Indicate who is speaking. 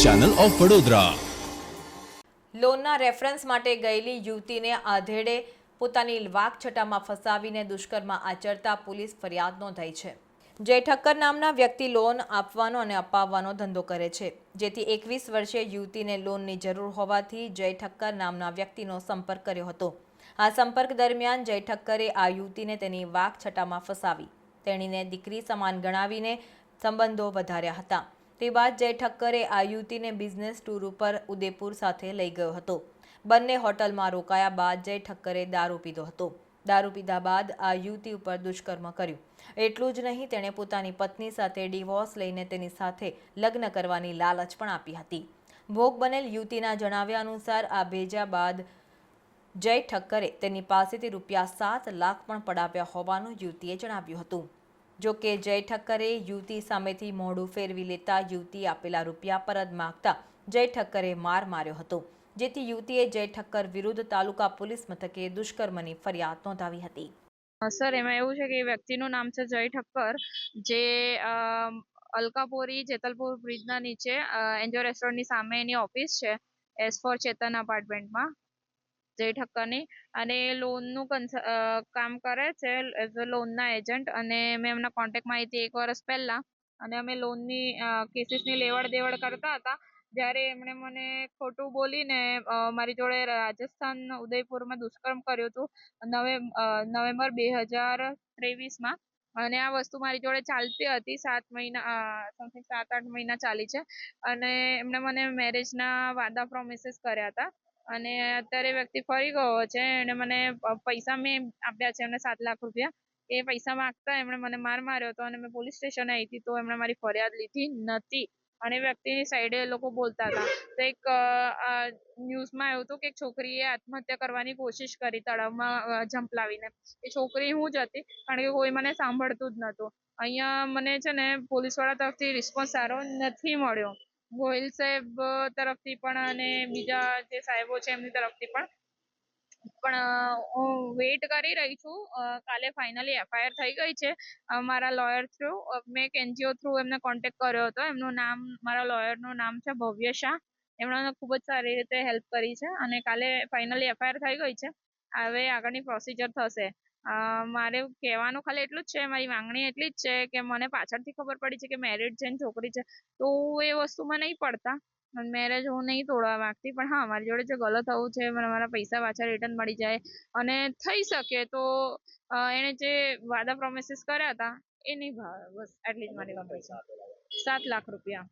Speaker 1: Channel of Vadodara.
Speaker 2: લોનના reference માટે ગયેલી યુવતીને આધેડે પોતાની વાકછટામાં ફસાવીને દુષ્કર્મ આચરતા પોલીસ ફરિયાદ નોંધાઈ છે. જય ઠક્કર નામના વ્યક્તિ લોન આપવાનો અને અપાવવાનો ધંધો કરે છે. જેથી એકવીસ વર્ષીય યુવતીને લોનની જરૂર હોવાથી જય ઠક્કર નામના વ્યક્તિનો સંપર્ક કર્યો હતો. આ સંપર્ક દરમિયાન જય ઠક્કરે આ યુવતીને તેની વાકછટામાં ફસાવી. તેણીને દીકરી સમાન ગણાવીને સંબંધો વધાર્યા હતા. તે બાદ જય ઠક્કરે આ યુવતીને બિઝનેસ ટૂર ઉપર ઉદેપુર સાથે લઈ ગયો હતો. બંને હોટલમાં રોકાયા બાદ જય ઠક્કરે દારૂ પીધો હતો. દારૂ પીધા બાદ આ યુવતી ઉપર દુષ્કર્મ કર્યું. એટલું જ નહીં, તેણે પોતાની પત્ની સાથે ડિવોર્સ લઈને તેની સાથે લગ્ન કરવાની લાલચ પણ આપી હતી. ભોગ બનેલ યુવતીના જણાવ્યા અનુસાર આ ભેજા બાદ જય ઠક્કરે તેની પાસેથી રૂપિયા સાત લાખ પણ પડાવ્યા હોવાનું યુવતીએ જણાવ્યું હતું. જો કે જય ઠક્કરે યુવતી સામેથી મોઢું ફેરવી લેતા યુવતી આપેલા રૂપિયા પરત માગતા જય ઠક્કરે માર માર્યો હતો. જેથી યુવતીએ જય ઠક્કર વિરુદ્ધ તાલુકા પોલીસ મથકે દુષ્કર્મની ફરિયાદ નોંધાવી હતી.
Speaker 3: સર, એમાં એવું છે કે એ વ્યક્તિનું નામ છે જય ઠક્કર. જે અલકાપોરી જેતલપુર બ્રિજના નીચે એન્જો રેસ્ટોરન્ટની સામે એની ઓફિસ છે, એસ ફોર ચેતન અપાર્ટમેન્ટમાં જય ઠક્કરની અને લોનનું કન્સ- કામ કરે છે એઝ અ લોનના એજન્ટ અને મેં એમના કોન્ટેક્ટમાં આવી હતી એક વર્ષ પહેલાં અને અમે લોનની કેસીસની લેવડ દેવડ કરતા હતા. જ્યારે એમણે મને ખોટું બોલીને મારી જોડે રાજસ્થાન ઉદયપુરમાં દુષ્કર્મ કર્યું હતું, નવે નવેમ્બર બે હજાર ત્રેવીસમાં. અને આ વસ્તુ મારી જોડે ચાલતી હતી, સાત મહિના સમથિંગ સાત, આઠ મહિના ચાલી છે. અને એમણે મને મેરેજના વાદા પ્રોમિસીસ કર્યા હતા. અને અત્યારે વ્યક્તિ ફરી ગયો છે, એણે મને પૈસા મેં આપ્યા છે એમને સાત લાખ રૂપિયા. એ પૈસા માંગતા એમણે મને માર માર્યો હતો અને મેં પોલીસ સ્ટેશને આવી હતી તો એમણે મારી ફરિયાદ લીધી નથી. અને વ્યક્તિની સાઈડે એ લોકો બોલતા હતા. તો એક ન્યૂઝમાં આવ્યું હતું કે એક છોકરીએ આત્મહત્યા કરવાની કોશિશ કરી તળાવમાં ઝંપલાવીને એ છોકરી હું જ હતી કારણ કે કોઈ મને સાંભળતું જ નહોતું. અહીંયા મને છે ને પોલીસવાળા તરફથી રિસ્પોન્સ સારો નથી મળ્યો. ગોહિલ સાહેબ તરફથી પણ અને બીજા જે સાહેબો છે એમની તરફથી પણ. પણ હું વેઇટ કરી રહી છું. કાલે ફાઇનલી એફઆઈઆર થઈ ગઈ છે. મારા લોયર થ્રુ મેં એક એનજીઓ થ્રુ એમને કોન્ટેક્ટ કર્યો હતો. એમનું નામ, મારા લોયરનું નામ છે ભવ્ય શાહ. એમણે ખૂબ જ સારી રીતે હેલ્પ કરી છે અને કાલે ફાઇનલી એફઆઈઆર થઈ ગઈ છે. હવે આગળની પ્રોસિજર થશે. મારે કહેવાનું ખાલી એટલું જ છે, મારી માંગણી એટલી જ છે કે મને પાછળથી ખબર પડી છે કે મેરિડ છે છોકરી છે, તો એ વસ્તુમાં નહીં પડતા. મેરેજ હું નહીં તોડવા માંગતી, પણ હા, મારી જોડે જે ગલત થવું છે, મને મારા પૈસા પાછા રિટર્ન મળી જાય અને થઈ શકે તો એણે જે વાદા પ્રોમિસીસ કર્યા હતા, એ નહીં ભાવે બસ એટલી જ મારી સાત લાખ રૂપિયા.